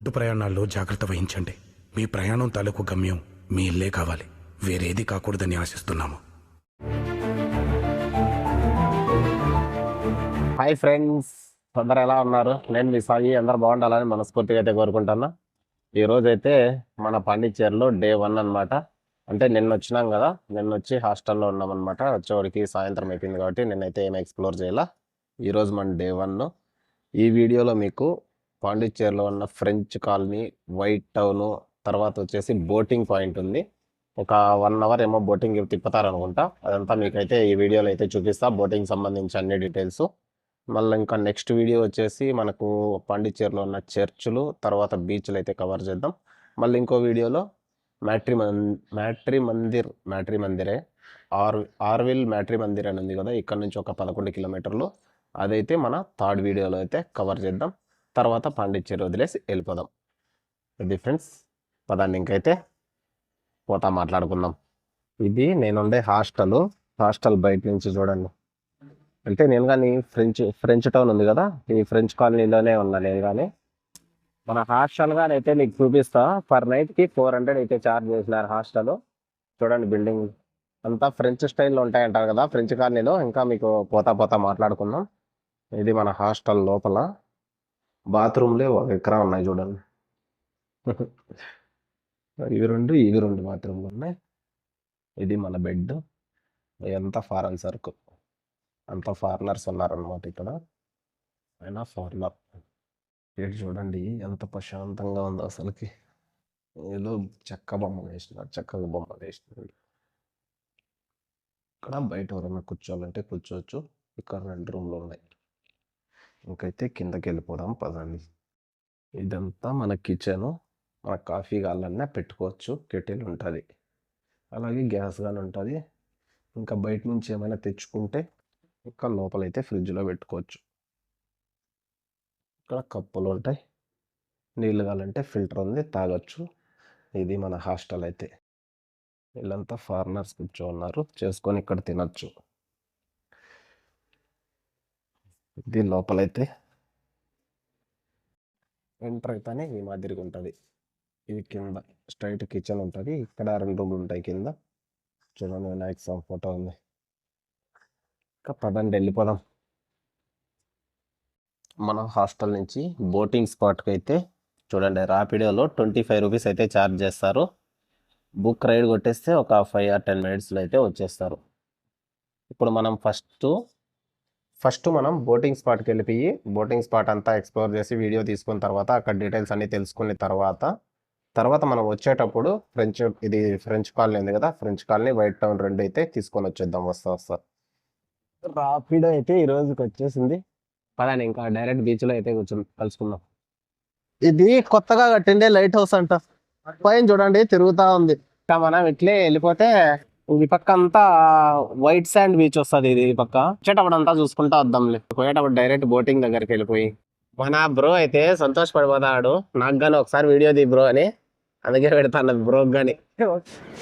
Road ప్రయాణాల్లో జాగ్రత్త వహించండి. మీ ప్రయాణం తాలూకు గమ్యం మీ ఇల్లే కావాలి. వేరేది కాకూడదని ఆశిస్తున్నాము. హాయ్ ఫ్రెండ్స్ అందరు ఎలా ఉన్నారు? నేను మీ సాయి అందరు బాగుండాలని మనస్ఫూర్తిగా అయితే కోరుకుంటున్నా. ఈరోజైతే మన పాండిచ్చేరిలో డే వన్ అనమాట అంటే నిన్న వచ్చినాం కదా నిన్న వచ్చి హాస్టల్లో ఉన్నాం అనమాట వచ్చేవాడికి సాయంత్రం అయిపోయింది కాబట్టి నేనైతే ఏం ఎక్స్ప్లోర్ చేయాల? ఈరోజు మన డే వన్ ఈ వీడియోలో మీకు పాండిచ్చేరిలో ఉన్న ఫ్రెంచ్ కాలనీ వైట్ టౌన్ తర్వాత వచ్చేసి బోటింగ్ పాయింట్ ఉంది. ఒక వన్ అవర్ ఏమో బోటింగ్ తిప్పుతారనుకుంటా. అదంతా మీకైతే ఈ వీడియోలో అయితే చూపిస్తా. బోటింగ్ సంబంధించి అన్ని డీటెయిల్స్. మళ్ళీ ఇంకా నెక్స్ట్ వీడియో వచ్చేసి మనకు పాండిచ్చేరిలో ఉన్న చర్చ్లు తర్వాత బీచ్లు అయితే కవర్ చేద్దాం. మళ్ళీ ఇంకో వీడియోలో మ్యాట్రీ మన్ మ్యాట్రీ మందిర్ మ్యాట్రీ మందిరే ఆర్ ఆర్విల్ మ్యాట్రీ మందిర్ అని ఉంది కదా ఇక్కడ నుంచి ఒక పదకొండు కిలోమీటర్లు. అదైతే మన థర్డ్ వీడియోలో అయితే కవర్ చేద్దాం. తర్వాత పాండిచ్చేరి వదిలేసి వెళ్ళిపోదాం. ఇది ఫ్రెండ్స్ పదాన్ని ఇంకైతే పోతా మాట్లాడుకుందాం. ఇది నేనుండే హాస్టల్ హాస్టల్ బయట నుంచి చూడండి. అంటే నేను కానీ ఫ్రెంచ్ ఫ్రెంచ్ టౌన్ ఉంది కదా ఈ ఫ్రెంచ్ కాలనీలోనే ఉన్నా నేను కానీ. మన హాస్టల్ కానీ అయితే నీకు చూపిస్తా. పర్ నైట్కి ఫోర్ హండ్రెడ్ అయితే చార్జ్ చేసినారు హాస్టల్. చూడండి బిల్డింగ్ అంతా ఫ్రెంచ్ స్టైల్లో ఉంటాయంటారు కదా ఫ్రెంచ్ కాలనీలో. ఇంకా మీకు పోతా పోతా మాట్లాడుకుందాం. ఇది మన హాస్టల్ లోపల. బాత్రూమ్లే ఒక ఎకరా ఉన్నాయి చూడండి. ఇవి రెండు ఇవి రెండు బాత్రూమ్లు ఉన్నాయి. ఇది మన బెడ్ ఎంత ఫారెన్ సర్కు అంత ఫారినర్స్ ఉన్నారనమాట ఇక్కడ. అయినా ఫారినర్. ఇటు చూడండి ఎంత ప్రశాంతంగా ఉందో అసలుకి. ఏదో చెక్క బొమ్మ వేసినారు చెక్క బొమ్మలు వేసినారు ఇక్కడ బయట ఎవరైనా కూర్చోవాలంటే కూర్చోవచ్చు. ఇక్కడ రెండు రూమ్లు ఉన్నాయి. ఇంకైతే కిందకి వెళ్ళిపోదాం పదండి. ఇదంతా మన కిచెను. మన కాఫీ కాళ్ళన్నా పెట్టుకోవచ్చు కెటిల్ ఉంటుంది. అలాగే గ్యాస్ కానీ ఉంటుంది. ఇంకా బయట నుంచి ఏమైనా తెచ్చుకుంటే ఇంకా లోపలైతే ఫ్రిడ్జ్లో పెట్టుకోవచ్చు. ఇక్కడ కప్పులు ఉంటాయి. నీళ్ళు కావాలంటే ఫిల్టర్ ఉంది తాగొచ్చు. ఇది మన హాస్టల్ అయితే వీళ్ళంతా ఫారినర్స్ కూర్చో ఉన్నారు చేసుకొని ఇక్కడ తినొచ్చు. ఇది లోపలైతే ఎంటర్ అయితేనే ఈ మాదిరిగా ఉంటుంది ఇది కింద స్ట్రైట్ కిచెన్ ఉంటుంది. ఇక్కడ రెండు రూమ్లు ఉంటాయి కింద. చూడండి వినాయక స్వామి ఫోటో ఉంది. ఇంకా పదండి వెళ్ళిపోదాం. మన హాస్టల్ నుంచి బోటింగ్ స్పాట్కి అయితే చూడండి ర్యాపిడోలో ట్వంటీ ఫైవ్ రూపీస్ అయితే ఛార్జ్ చేస్తారు. బుక్ రైడ్ కొట్టేస్తే ఒక ఫైవ్ ఆర్ టెన్ మినిట్స్లో అయితే వచ్చేస్తారు. ఇప్పుడు మనం ఫస్ట్ ఫస్ట్ మనం బోటింగ్ స్పాట్కి వెళ్ళిపోయి బోటింగ్ స్పాట్ అంతా ఎక్స్ప్లోర్ చేసి వీడియో తీసుకున్న తర్వాత అక్కడ డీటెయిల్స్ అన్ని తెలుసుకున్న తర్వాత తర్వాత మనం వచ్చేటప్పుడు ఫ్రెంచ్ ఇది ఫ్రెంచ్ కాలనీ ఉంది కదా ఫ్రెంచ్ కాలనీ వైట్ టౌన్ రెండు అయితే తీసుకొని వచ్చేద్దాం వస్తా వస్తా. రాపిడో అయితే ఈ రోజుకి వచ్చేసింది. పదండి ఇంకా డైరెక్ట్ బీచ్లో అయితే కూర్చొని కలుసుకుందాం. ఇది కొత్తగా కట్టిండే లైట్ హౌస్ అంట. పైన చూడండి తిరుగుతా ఉంది. ఇంకా మనం ఇట్లే వెళ్ళిపోతే ఈ పక్క అంతా వైట్ శాండ్ బీచ్ వస్తుంది ఇది ఈ పక్క. వచ్చేటప్పుడు అంతా చూసుకుంటా వద్దాంలే. పోయేటప్పుడు డైరెక్ట్ బోటింగ్ దగ్గరికి వెళ్ళిపోయి. మన బ్రో అయితే సంతోషపడిపోతాడు. నాకు కానీ ఒకసారి వీడియో ది బ్రో అని. అందుకే పెడతాను బ్రో కానీ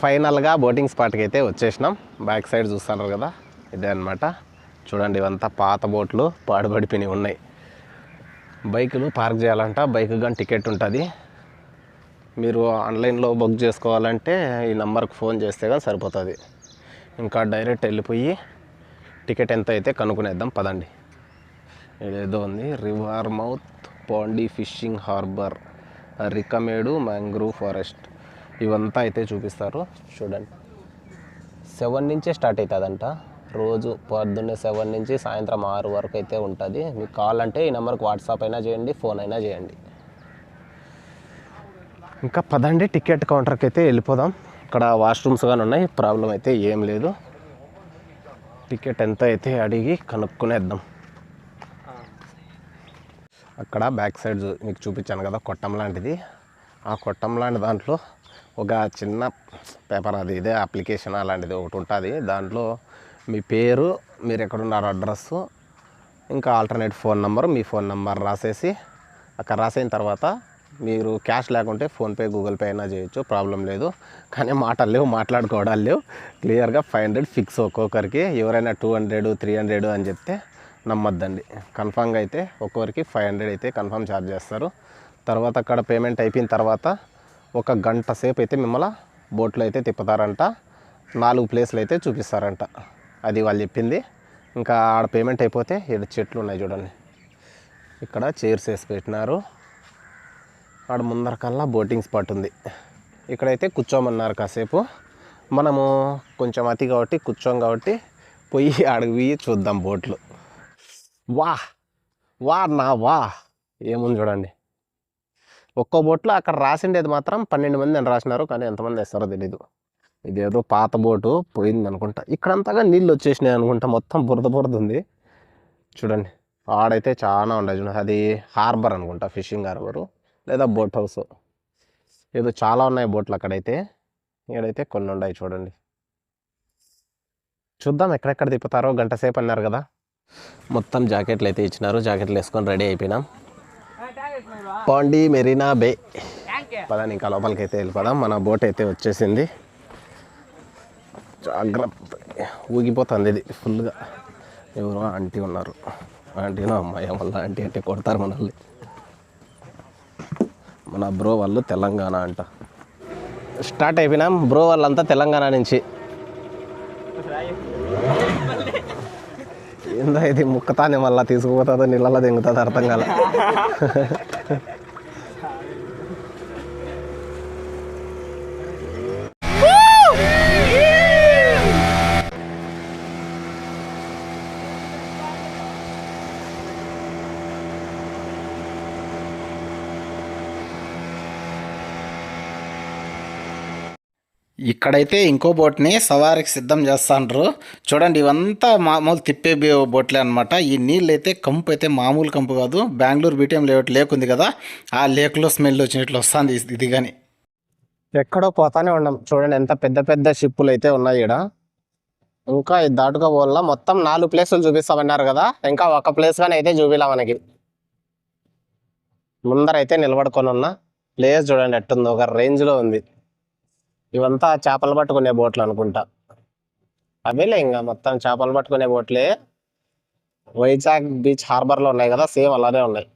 ఫైనల్గా బోటింగ్ స్పాట్కి అయితే వచ్చేసినాం. బ్యాక్ సైడ్ చూస్తున్నారు కదా? ఇదే అన్నమాట. చూడండి ఇవంతా పాత బోట్లు పాడుబడిపోయినవి ఉన్నాయి. బైకులు పార్క్ చేయాలంట. బైక్ కానీ టికెట్ ఉంటుంది. మీరు ఆన్లైన్లో బుక్ చేసుకోవాలంటే ఈ నెంబర్కి ఫోన్ చేస్తే కానీ సరిపోతుంది. ఇంకా డైరెక్ట్ వెళ్ళిపోయి టికెట్ ఎంత అయితే కనుక్కునేద్దాం పదండి. ఇదేదో ఉంది river mouth Pondy fishing harbour Arikamedu mangrove forest. ఇవంతా అయితే చూపిస్తారు చూడండి. సెవెన్ నుంచే స్టార్ట్ అవుతుందంట. రోజు పొద్దున్నే సెవెన్ నుంచి సాయంత్రం ఆరు వరకు అయితే ఉంటుంది. మీకు కావాలంటే ఈ నెంబర్కి వాట్సాప్ అయినా చేయండి ఫోన్ అయినా చేయండి. ఇంకా పదండి టికెట్ కౌంటర్కి అయితే వెళ్ళిపోదాం. ఇక్కడ వాష్రూమ్స్ కానీ ఉన్నాయి ప్రాబ్లం అయితే ఏం లేదు. టికెట్ ఎంత అయితే అడిగి కనుక్కునేద్దాం. అక్కడ బ్యాక్ సైడ్ మీకు చూపించాను కదా కొట్టం లాంటిది. ఆ కొట్టం లాంటి దాంట్లో ఒక చిన్న పేపర్ అది ఇదే అప్లికేషన్ అలాంటిది ఒకటి ఉంటుంది. దాంట్లో మీ పేరు మీరు ఎక్కడున్నారు అడ్రస్సు ఇంకా ఆల్టర్నేట్ ఫోన్ నెంబర్ మీ ఫోన్ నెంబర్ రాసేసి అక్కడ రాసిన తర్వాత మీరు క్యాష్ లేకుంటే ఫోన్పే గూగుల్ పే అయినా చేయొచ్చు ప్రాబ్లం లేదు. కానీ మాటలు లేవు మాట్లాడుకోవడాలు లేవు. క్లియర్గా ఫైవ్ హండ్రెడ్ ఫిక్స్ ఒక్కొక్కరికి. ఎవరైనా టూ హండ్రెడ్ త్రీ హండ్రెడ్ అని చెప్తే నమ్మొద్దండి. కన్ఫామ్గా అయితే ఒక్కొక్కరికి ఫైవ్ హండ్రెడ్ అయితే కన్ఫామ్ ఛార్జ్ చేస్తారు. తర్వాత అక్కడ పేమెంట్ అయిపోయిన తర్వాత ఒక గంట సేపు అయితే మిమ్మల్ని బోట్లో అయితే తిప్పుతారంట. నాలుగు ప్లేస్లు అయితే చూపిస్తారంట. అది వాళ్ళు చెప్పింది. ఇంకా ఆడ పేమెంట్ అయిపోతే ఇక్కడ చెట్లు ఉన్నాయి చూడండి. ఇక్కడ చైర్స్ వేసి పెట్టినారు. ఆడ ముందర కల్లా బోటింగ్ స్పాట్ ఉంది. ఇక్కడైతే కూర్చోమన్నారు కాసేపు. మనము కొంచెం అతి కాబట్టి కూర్చోం కాబట్టి పోయి ఆడికి పోయి చూద్దాం బోట్లు వా వా నా వా. ఏముంది చూడండి. ఒక్కో బోట్లో అక్కడ రాసిండేది మాత్రం పన్నెండు మంది అని రాసినారు కానీ ఎంతమంది వేస్తారో తెలీదు. ఇదేదో పాత బోటు పోయింది అనుకుంటా. ఇక్కడంతగా నీళ్ళు వచ్చేసినాయి అనుకుంటా మొత్తం బురద బురద ఉంది. చూడండి ఆడైతే చాలా ఉన్నాయి. అది హార్బర్ అనుకుంటా ఫిషింగ్ హార్బరు. లేదా బోట్ హౌస్. ఏదో చాలా ఉన్నాయి బోట్లు అక్కడైతే. ఇక్కడైతే కొన్ని ఉన్నాయి చూడండి. చూద్దాం ఎక్కడెక్కడ తిప్పుతారో. గంట సేపు అన్నారు కదా. మొత్తం జాకెట్లు అయితే ఇచ్చినారు. జాకెట్లు వేసుకొని రెడీ అయిపోయినాం. పాండి మెరీనా బే. పదాన్ని ఇంకా లోపలికి అయితే వెళ్ళిపోదాం. మన బోట్ అయితే వచ్చేసింది. జాగ్రత్త. ఊగిపోతుంది ఇది ఫుల్గా. ఎవరో ఆంటీ ఉన్నారు. ఆంటీనో అమ్మాయి. వాళ్ళ ఆంటీ అంటే కొడతారు మనల్ని. మన బ్రో వాళ్ళు తెలంగాణ అంట. స్టార్ట్ అయిపోయినాం బ్రో వాళ్ళంతా తెలంగాణ నుంచి. ఏందో ఇది ముక్కతానే మళ్ళీ తీసుకుపోతుందో నీళ్ళలో దింగుతుందో అర్థం కాల. ఇక్కడైతే ఇంకో బోట్ని సవారికి సిద్ధం చేస్తాండ్రు. చూడండి ఇవంతా మామూలు తిప్పే బోట్లే అనమాట ఈ నీళ్ళు అయితే కంపు అయితే మామూలు కంపు కాదు. బెంగళూరు బీటీఎం లేఅవుట్ లేక్ ఉంది కదా ఆ లేక్లో స్మెల్ వచ్చినట్లు వస్తుంది ఇది కానీ ఎక్కడో పోతానే ఉన్నాం. చూడండి ఎంత పెద్ద పెద్ద షిప్పులు అయితే ఉన్నాయి ఇక్కడ ఇంకా ఇది దాటుగా పోవాల? మొత్తం నాలుగు ప్లేసులు చూపిస్తామన్నారు కదా. ఇంకా ఒక ప్లేస్ కానీ అయితే చూపిలా మనకి. ముందర అయితే నిలబడుకొని ఉన్నా. ప్లేస్ చూడండి ఎట్టుంది. ఒక రేంజ్లో ఉంది. ఇవంతా చేపలు పట్టుకునే బోట్లు అనుకుంటా. అవేలే ఇంకా మొత్తం చేపలు పట్టుకునే బోట్లే. వైజాగ్ బీచ్ హార్బర్లో ఉన్నాయి కదా సేమ్ అలానే ఉన్నాయి.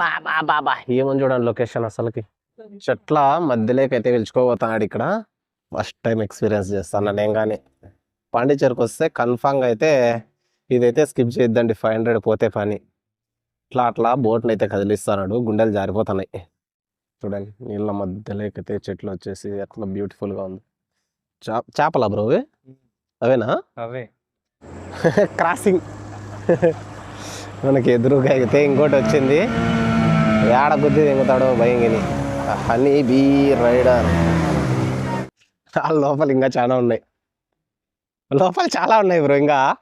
బాబా బాబా ఏమని చూడండి లొకేషన్ అసలుకి? చెట్ల మధ్యలోకి అయితే పిలుచుకోబోతున్నాడు ఇక్కడ. ఫస్ట్ టైం ఎక్స్పీరియన్స్ చేస్తాను నేను కానీ పాండిచేరికి వస్తే కన్ఫామ్గా అయితే ఇదైతే స్కిప్ చేయొద్దండి. ఫైవ్ హండ్రెడ్ పోతే పని. ఇట్లా అట్లా బోట్ని అయితే కదిలిస్తున్నాడు గుండెలు జారిపోతున్నాయి. చూడండి నీళ్ళ మధ్యలోకి అయితే చెట్లు వచ్చేసి అట్లా బ్యూటిఫుల్గా ఉంది. చా చేపలా బ్రో? అవేనా? అవే. క్రాసింగ్ మనకి ఎదురుగా అయితే ఇంకోటి వచ్చింది. ఏడ గుద్ది దింగుతాడో భయంగిని. హనీ బీ రైడర్ లోపల ఇంకా చాలా ఉన్నాయి. లోపల చాలా ఉన్నాయి బ్రో ఇంకా.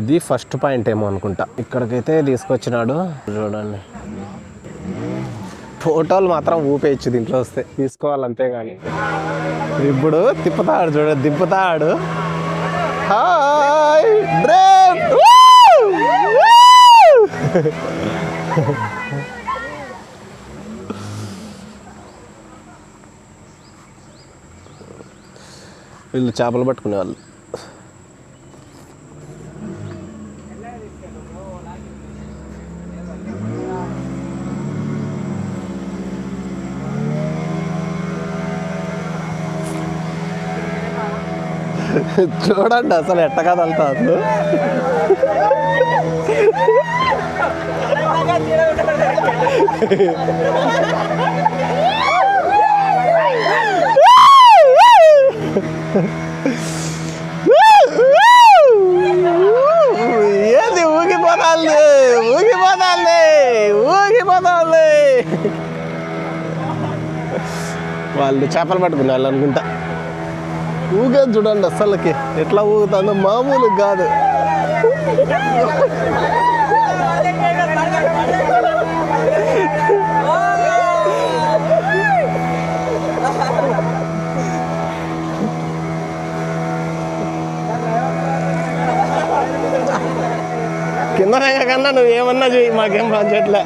ఇది ఫస్ట్ పాయింట్ ఏమో అనుకుంటా. ఇక్కడికైతే తీసుకొచ్చినాడు. చూడండి. ఫోటోలు మాత్రం ఊపేయచ్చు దీంట్లో వస్తే. తీసుకోవాలంతే కానీ ఇప్పుడు తిప్పుతాడు చూడ దిప్పుతాడు హాయ్ వీళ్ళు చేపలు పట్టుకునే చూడండి అసలు ఎట్ట కదలుతాడు ఏంది ఊగిపోతాంది? ఊగిపోతాంది? ఊగిపోతాంది? వాళ్ళు చేపలు పట్టుకున్నారు వాళ్ళు అనుకుంటా. ఊగే చూడండి అస్సలకి ఎట్లా ఊగుతుందో మామూలు కాదు. కింద కన్నా నువ్వు ఏమన్నా చెయ్యి మాకేం పంచట్లే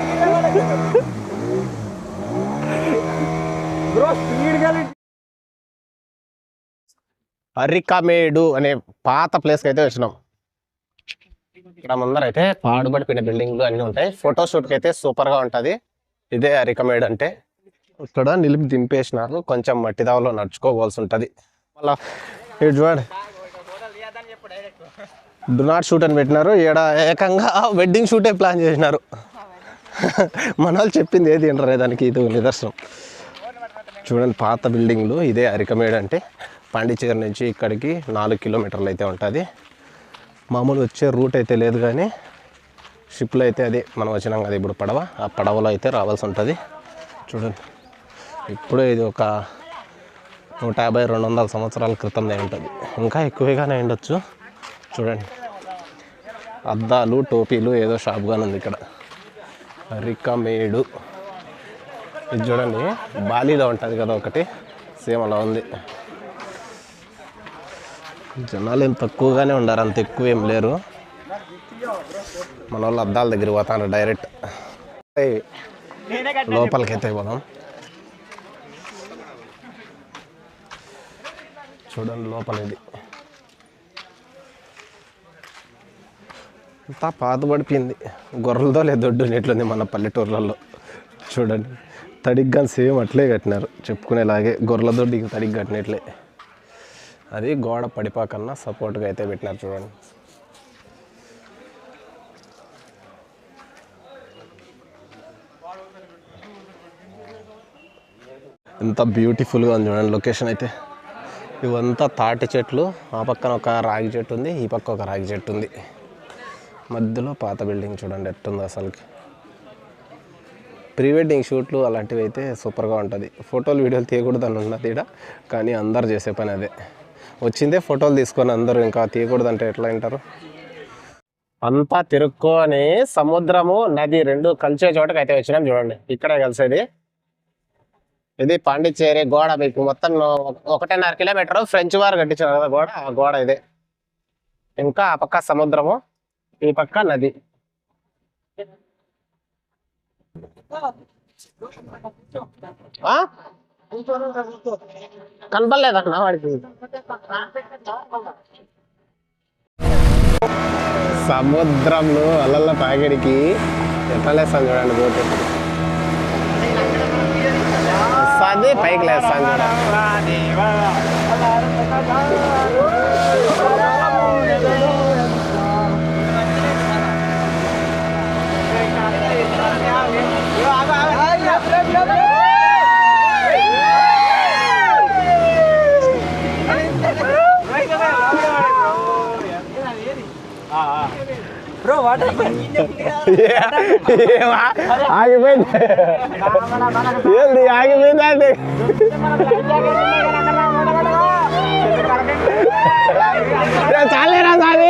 అరికమేడు అనే పాత ప్లేస్కి అయితే వచ్చినాం. ఇక్కడ ముందర అయితే పాడుబడిపోయిన బిల్డింగ్లు అన్నీ ఉంటాయి. ఫోటోషూట్కి అయితే సూపర్గా ఉంటుంది. ఇదే అరికమేడ్ అంటే. ఇక్కడ నిలిపి దింపేసినారు. కొంచెం మట్టి దావలో నడుచుకోవాల్సి ఉంటుంది. మళ్ళా ఇటు చూడండి. డు నాట్ షూట్ అని పెట్టినారు. ఈడ ఏకంగా వెడ్డింగ్ షూటే ప్లాన్ చేసినారు. మన వాళ్ళు చెప్పింది ఏది ఏంటరే దానికి. ఇది నిదర్శనం. చూడండి పాత బిల్డింగ్లు ఇదే అరికమేడ్ అంటే. పాండిచేరి నుంచి ఇక్కడికి నాలుగు కిలోమీటర్లు అయితే ఉంటుంది. మామూలు వచ్చే రూట్ అయితే లేదు కానీ షిప్లో అయితే అది మనం వచ్చినాం కదా ఇప్పుడు పడవ. ఆ పడవలో అయితే రావాల్సి ఉంటుంది. చూడండి. ఇప్పుడు ఇది ఒక నూట యాభై రెండు వందల సంవత్సరాల క్రితం ఉంటుంది. ఇంకా ఎక్కువగానే ఉండొచ్చు. చూడండి. అద్దాలు టోపీలు ఏదో షాప్గానే ఉంది ఇక్కడ. రికమేడు ఇది చూడండి. బాలీలో ఉంటుంది కదా ఒకటి. సేమ్ అలా ఉంది. జనాలు ఏం తక్కువగానే ఉండారు అంత ఎక్కువ ఏం లేరు. మన వాళ్ళు అద్దాల దగ్గర పోతాను డైరెక్ట్ లోపలికైతే పోదాం. చూడండి లోపల ఇది అంతా పాతబడిపోయింది. గొర్రెలతో లేదు దొడ్డు నీట్లుంది మన పల్లెటూర్లలో. చూడండి. తడిగ్గా సేమ్ అట్లే కట్టినారు. చెప్పుకునేలాగే గొర్రెల దొడ్డికి తడిగ్గా కట్టినట్లే. అది గోడ పడిపోకన్నా సపోర్ట్గా అయితే పెట్టినారు చూడండి. ఎంత బ్యూటిఫుల్గా ఉంది చూడండి లొకేషన్ అయితే. ఇవంతా తాటి చెట్లు ఆ పక్కన ఒక రాగి చెట్టు ఉంది ఈ పక్క ఒక రాగి చెట్టు ఉంది. మధ్యలో పాత బిల్డింగ్ చూడండి ఎట్టుంది అసలుకి. ప్రీ వెడ్డింగ్ షూట్లు అలాంటివి అయితే సూపర్గా ఉంటుంది. ఫోటోలు వీడియోలు తీయకూడదు అని ఉన్నది ఇక్కడ కానీ అందరు చేసే పని అదే. వచ్చిందే ఫోటోలు తీసుకొని అందరూ ఇంకా తీయకూడదు అంటే ఎట్లా అంటారు అంతా తిరుక్కొని సముద్రము నది రెండు కలిసే చోటకి అయితే వచ్చినాం చూడండి. ఇక్కడే కలిసేది. ఇది పాండిచ్చేరి గోడ మీకు మొత్తం ఒకటిన్నర కిలోమీటర్ ఫ్రెంచ్ వారు కట్టించారు కదా గోడ? ఆ గోడ ఇది. ఇంకా ఆ పక్క సముద్రము ఈ పక్క నది. ఆ? కనపడలేదన్నా వాడికి. సముద్రంలో అల్లల్ల తాగడికి ఎట్లా లేస్తాను చూడండి బోటు. వస్తుంది పైకి లేస్తాను చూడండి. ఏమా? ఆగిపోయింది ఏంది ఆగిపోయిందా అండి ఏ, చాలేరా సామి అరే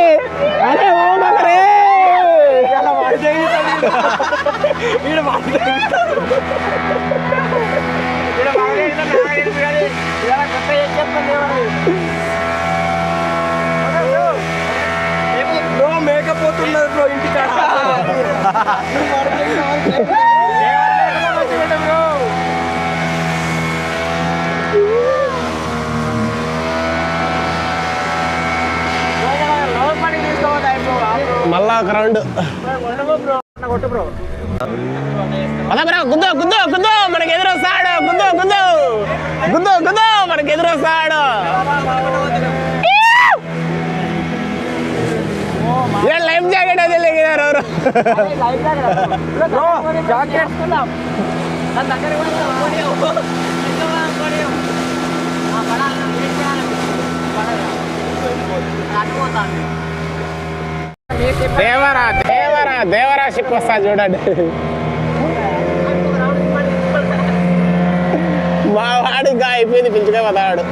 మళ్ళా ఒక రౌండ్ అలా బ్రో గుద్దు గుద్దు గుద్దు మనకి ఎదురొస్తాడు గుద్దు గుద్దు గుద్దు గుద్దు మనకి ఎదురొస్తాడు ఏ లైఫ్ జాకెట్ అది లేగినారు ఎవరు bro jacket Devara Devara Devara ship వస్తా చూడండి. మా వాడిగా అయిపోయింది పిలుచుకే పదాడు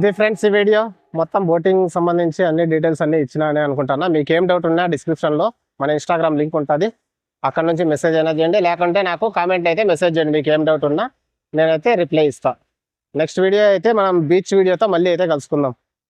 ఇది ఫ్రెండ్స్ ఈ వీడియో. మొత్తం బోటింగ్ సంబంధించి అన్ని డీటెయిల్స్ అన్ని ఇచ్చినానే అనుకుంటున్నా మీకు ఏం డౌట్ ఉన్నా డిస్క్రిప్షన్లో మన ఇన్స్టాగ్రామ్ లింక్ ఉంటుంది. అక్కడ నుంచి మెసేజ్ అయినా చేయండి. లేకుంటే నాకు కామెంట్ అయితే మెసేజ్ చేయండి. మీకు ఏం డౌట్ ఉన్నా నేనైతే రిప్లై ఇస్తాను నెక్స్ట్ వీడియో అయితే మనం బీచ్ వీడియోతో మళ్ళీ అయితే కలుసుకుందాం.